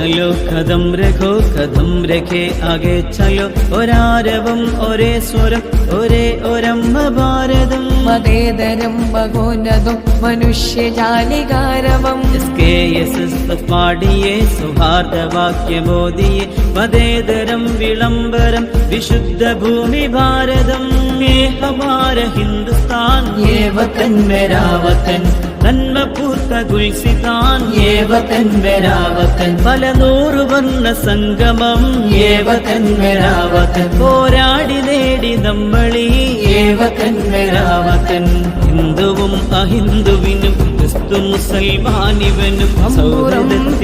ചലോ കഥം രഘോ കഥം രഘേ ആകെ ചലോ. ഒരാരവം ഒരേ സ്വരം ഒരേ ഒരമ്മ ഭാരതം. മതേതരം ഭഗോന്നതും മനുഷ്യജാലികാരവം. പാടിയേ സുഹാർദ്ദവാക്യമോദിയെ മതേതരം വിളംബരം വിശുദ്ധ ഭൂമി ഭാരതം. ഹമാര ഹിന്ദുസ്ഥാൻ. ഏവതൻ മെരാവതൻ നന്മ പൂത്ത ഗുൽസിതാൻ ഏവതൻ വരാവതൻ. പല നൂറ് വന്ന സംഗമം ഏവതൻ വരാവതൻ. പോരാടി നേടി നമ്മളീ ഏവതൻവരാവതൻ ഹിന്ദുവും അഹിന്ദുവിനും ക്രിസ്തു മുസൽമാനിവനും സൗഹൃദത്തിനുന്നവരും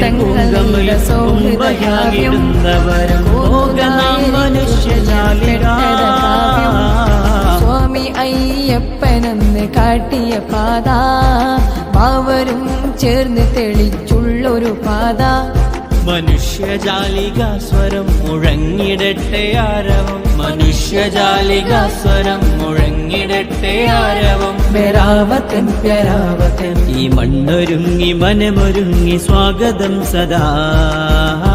മനുഷ്യജാലിക. സ്വാമി അയ്യപ്പനെന്ന് കാട്ടിയ പാത. മാവരും ചേർന്ന് തെളിച്ചുള്ളൊരു പാത. മനുഷ്യജാലിക സ്വരം മുഴങ്ങിടട്ടെ ആരവം. മനുഷ്യജാലിക സ്വരം മുഴങ്ങിടട്ടെ ആരവം. പെരാവത്തൻ പെരാവത്തൻ. ഈ മണ്ണൊരുങ്ങി മനമൊരുങ്ങി സ്വാഗതം സദാ.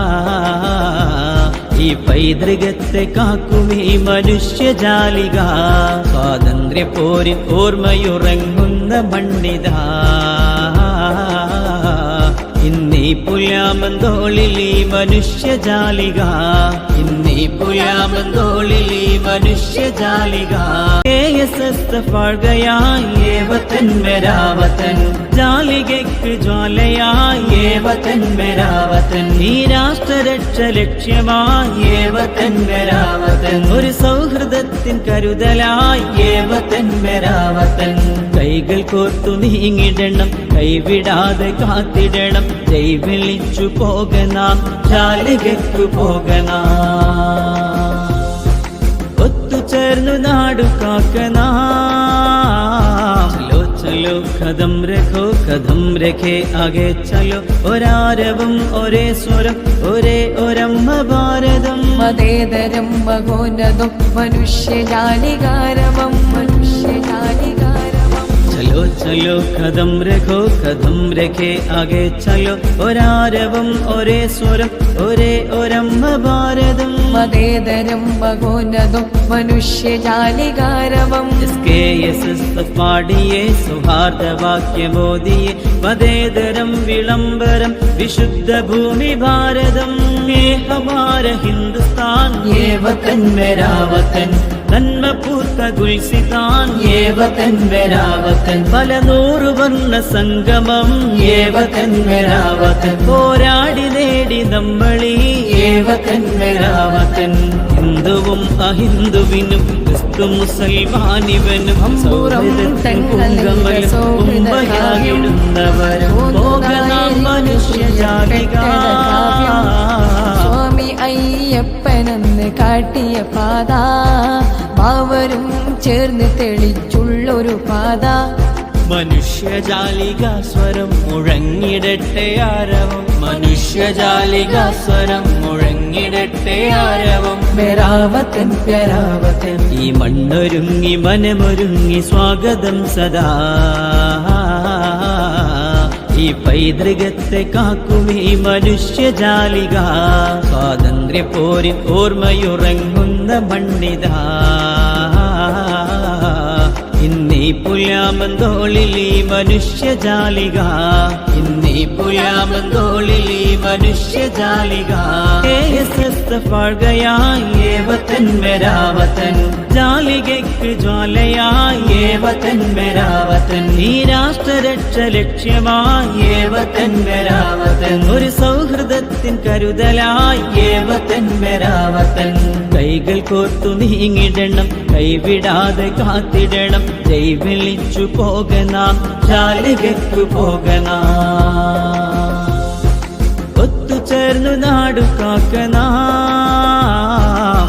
ഈ പൈതൃകത്തെ കാക്കുമീ മനുഷ്യജാലിക സ്വാതന്ത്ര്യ പോരിൻ ഓർമ്മയുറങ്ങുന്ന മണ്ണിത ഇന്നീ പുലാമന്തോളിൽ ഈ മനുഷ്യജാലിക ഇന്നീ പുലാമ്പന്തോളിൽ ഈ മനുഷ്യജാലിക. ായി ഏവത്തൻ മെരാവത്തൻ ജാലികയ്ക്ക് ജ്വാലയായി ഏവത്തൻ മെരാവത്തൻ ഈ രാഷ്ട്രരക്ഷ ലക്ഷ്യമായി ഏവത്തൻ മെരാവത്തൻ ഒരു സൗഹൃദത്തിൻ കരുതലായി ഏവത്തൻ മെരാവത്തൻ കൈകൾ കോർത്തു നീങ്ങിടണം കൈവിടാതെ കാത്തിടണം. ജൈ വിളിച്ചു പോകണം ജാലികയ്ക്കു പോകണം. ഒത്തുചേർന്നു നാടു കാക്കനാം. ചലോ കഥം രഖോ കഥം രഖേ ആകെ ചലോ ഒരാരവം ഒരേ സ്വരം ഒരേ ഒരമ്മ ഭാരതം. മതേതരം മകോന്നതും മനുഷ്യജാലികാരവം മനുഷ്യജാലികാരവം ചലോ ചലോ കഥം രഘോ കഥം രഖേ ആകെ ചലോ. ഒരാരവം ഒരേ സ്വരം ഒരേ ഒരമ്മ ഭാരതം. മതേതരം മകോന്നതും മനുഷ്യജാലികാരവം. പാടിയേ സുഹാർദ്ദവാക്യമോദിയെ മതേതരം വിളംബരം വിശുദ്ധ ഭൂമി ഭാരതം ഹമാര ഹിന്ദുസ്ഥാൻ. ഏവതൻ മെരാവതൻ നന്മ പൂർത്ത ഗുൽസിതാൻ. ഏവതൻ മെരാവതൻ പല നൂറു വർണ സംഗമം. ഏവതൻ മെരാവതൻ പോരാടി നേടി നമ്മളീ ഏവകൻ ഹിന്ദുവും അഹിന്ദുവിനും ക്രിസ്തു മുസൽമാനിവനും സ്വാമി അയ്യപ്പനെന്ന് കാട്ടിയ പാത. മാവരും ചേർന്ന് തെളിച്ചുള്ളൊരു പാത. മനുഷ്യജാലിക സ്വരം മുഴങ്ങിടട്ടെ ആരവം. മനുഷ്യജാലിക സ്വരം മുഴങ്ങിടട്ടെ ആരവം. പെരാവത്തൻ പെരാവത്തൻ ഈ മണ്ണൊരുങ്ങി മനമൊരുങ്ങി സ്വാഗതം സദാ. ഈ പൈതൃകത്തെ കാക്കുമീ മനുഷ്യജാലിക. സ്വാതന്ത്ര്യ പോരിൻ ഓർമ്മയുറങ്ങുന്ന മണ്ണിതാ. ഇന്നീ ഈ മനുഷ്യജാലിക. ഇന്നീ പുലാമന്തോളിൽ മനുഷ്യജാലിക. ഫാഴ്കയായി ഏവത്തൻ മെരാവതൻ. ജാലികയ്ക്ക് ജ്വാലയായി ഏവതൻ മെരാവതൻ. ഈ രാഷ്ട്രരക്ഷ ലക്ഷ്യമായി ഏവതൻ മെരാവതൻ. ഒരു സൗഹൃദത്തിൻ കരുതലായി ഏവതൻ മെരാവതൻ. കൈകൾ കോർത്തു നീങ്ങിടണം കൈവിടാതെ കാത്തിടണം. ജൈ വിളിച്ചു പോകണം ജാലികയ്ക്കു പോകണം നാടു കാക്കനാം.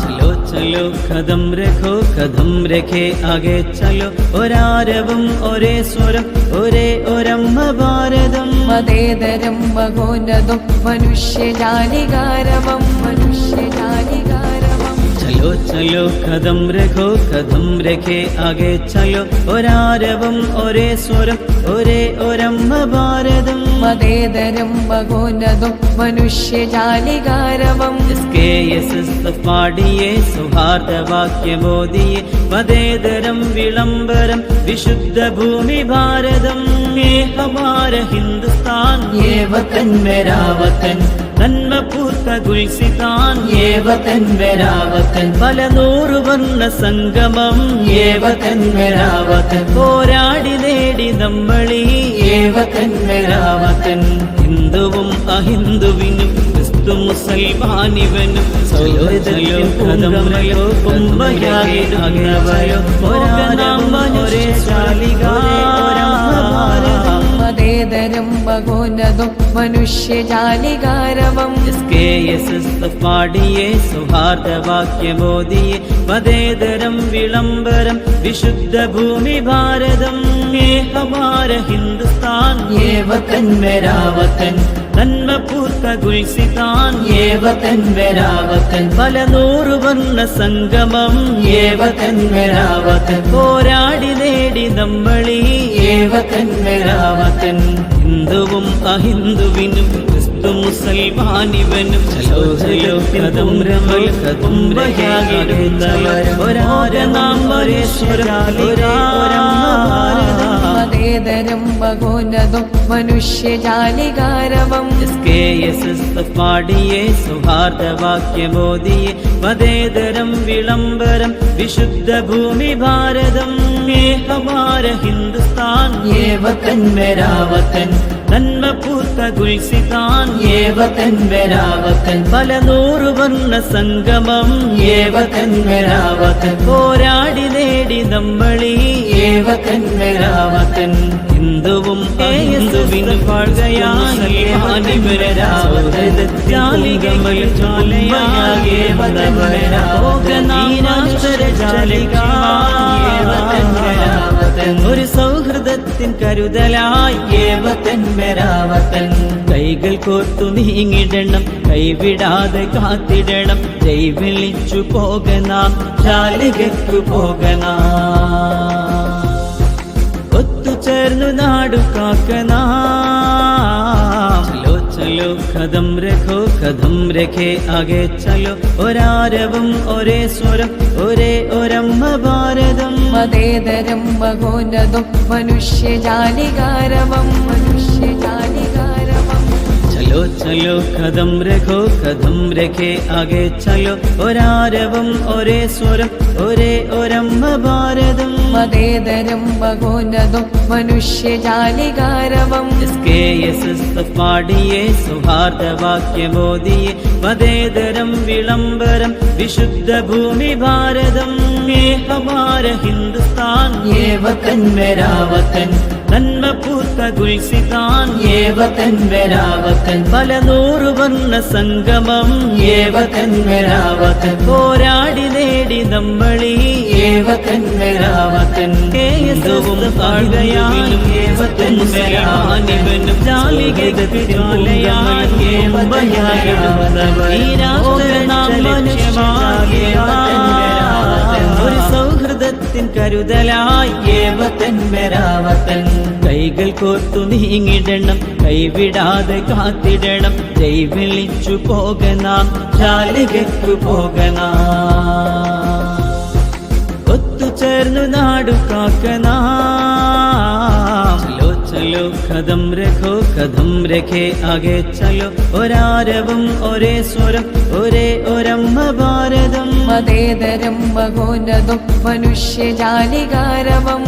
ചലോ ചലോ കഥം രഘോ കഥം രഖേ ആകെ ചലോ. ഒരാരവം ഒരേ സ്വരം ഒരേ ഒരമ്മ ഭാരതം. മതേതരം മകോന്നതും മനുഷ്യജാലികാരവം മനുഷ്യജാലികാരവം ചലോ ചലോ കഥം രഘോ കഥം രഖേ ആകെ ചലോ. ഒരാരവം ഒരേ സ്വരം ഒരേ ഒരമ്മ ഭാരതം. മതേതരം ഭഗോന്നതും മനുഷ്യജാലികാരവം. പാടിയേ സുഹാർദ്ദവാക്യമോദിയെ മതേതരം വിളംബരം വിശുദ്ധ ഭൂമി ഭാരതം ഹമാര ഹിന്ദുസ്ഥാൻ. ഏവതൻ മെരാവതൻ നന്മ പൂർത്ത ഗുൽസിതാൻ. ഏവതൻ മെരാവതൻ പല നൂറു വർണ സംഗമം. ഏവതൻ മെരാവതൻ പോരാടി നേടി നമ്മളീ ദേവതൻ രാവതൻ ഹിന്ദുവും അഹിന്ദുവിനും ക്രിസ്തു മുസൽമാനിവനും സൗരജലോ കഥമയോ കുംഭയാകെ അഗ്നവയോ ഒരേ ശാലികാരം പ്രേതരും ബഹുനതും മനുഷ്യജാലികാരവം. പാടിയേ സൗഹാർദ്ദവാക്യമോദിയെ പതേതരം വിളംബരം വിശുദ്ധ ഭൂമി ഭാരതം ഹമാര ഹിന്ദുസ്ഥാൻ. ഏവതൻ മെരാവതൻ നന്മ പൂത്ത ഗുൽസിതാൻ ഏവതൻ വെരാവതൻ. പല നൂറ് വന്ന സംഗമം ഏവതൻ വെരാവതൻ. പോരാടി നേടി നമ്മളീ ഏവതൻ വെരാവതൻ. ഹിന്ദുവും അഹിന്ദുവിനും ക്രിസ്തു മുസൽമാനിവനും നാം ഒരേശ്വരാ മതേതരം ഭഗോന്നതും മനുഷ്യജാലികാരവം. എസ് പാടിയേ സുഹാർദ്ദവാക്യമോദിയെ മതേതരം വിളംബരം വിശുദ്ധ ഭൂമി ഭാരതം ഹമാര ഹിന്ദുസ്ഥാൻ ഏവതൻ മെരാവതൻ നന്മ പൂത്ത ഗുൽസിതാൻ ഏവതൻ മെരാവതൻ പല നൂറു വർണ സംഗമം ഏവതൻ മെരാവതൻ പോരാടി നേടി നമ്മളീ ഏവതൻ വരാവതൻ ഹിന്ദുവും ഹിന്ദുവിന് ഒരു സൗഹൃദത്തിൻ കരുതലായി. ഏവതൻ കൈകൾ കോർത്തു നീങ്ങിടണം. കൈവിടാതെ കാത്തിടണം. ജൈവിളിച്ചു പോകണം. ശാലികയ്ക്കു പോകണം. ഒത്തുചേർന്നു നാടു കാക്കനാം ചലോ ചലോ കഥം രഖോ കഥം രഖേ ആകെ ചലോ. ഒരാരവം ഒരേ സ്വരം ഒരേ ഒരമ്മ ഭാരതം. മതേതരം മഹോന്നതും മനുഷ്യജാലികാരവം. മനുഷ്യജാലികാരവം ചലോ ചലോ കഥം രഘോ കഥം രഘേ ആകെ ചലോ. ഒരാരവം ഒരേ സ്വരം ഒരേ ഒരമ്മ ഭാരതം. മതേതരം മകോന്നതും മനുഷ്യജാലികാരവം. പാടിയേ സുഹാർദ്ദവാക്യമോദിയെ മതേതരം വിളംബരം വിശുദ്ധ ഭൂമി ഭാരതം. ഹമാര ഹിന്ദുസ്ഥാൻ. ഏവതൻ മെരാവതൻ നന്മ പൂത്ത ഗുൽസിതാൻ. ഏവതൻ മെരാവതൻ പല നൂറു വന്ന സംഗമം. ഏവകന്മരാവതൻ പോരാടി നേടി നമ്മളീ. ഏവകന്മരാവതൻ കേസവും താഴ്കയാൽ ഏവകന്മരാനിവനും ജാലികത തിരുമലയാൽ ഏവയാ ഈ രാത്രി നാം മനുഷ്യമാകേവാ ഒരു സൗഹൃദത്തിൻ കരുതലായി ഏവത്തൻ മെരാവത്തൻ കൈകൾ കോർത്തു നീങ്ങിടണം കൈവിടാതെ കാത്തിടണം. കൈ വിളിച്ചു പോകണം ചാലികയ്ക്കു പോകണം ഒത്തുചേർന്നു നാടു കാക്കണം ചലോ ചലോ കഥം രഖോ കഥം രഖേ ആകെ ചലോ ഒരാരവം ഒരേ സ്വരം ഒരേ ഒരമ്മ ഭാരതം മതേതരം മഹോന്നതും മനുഷ്യജാലികാരവം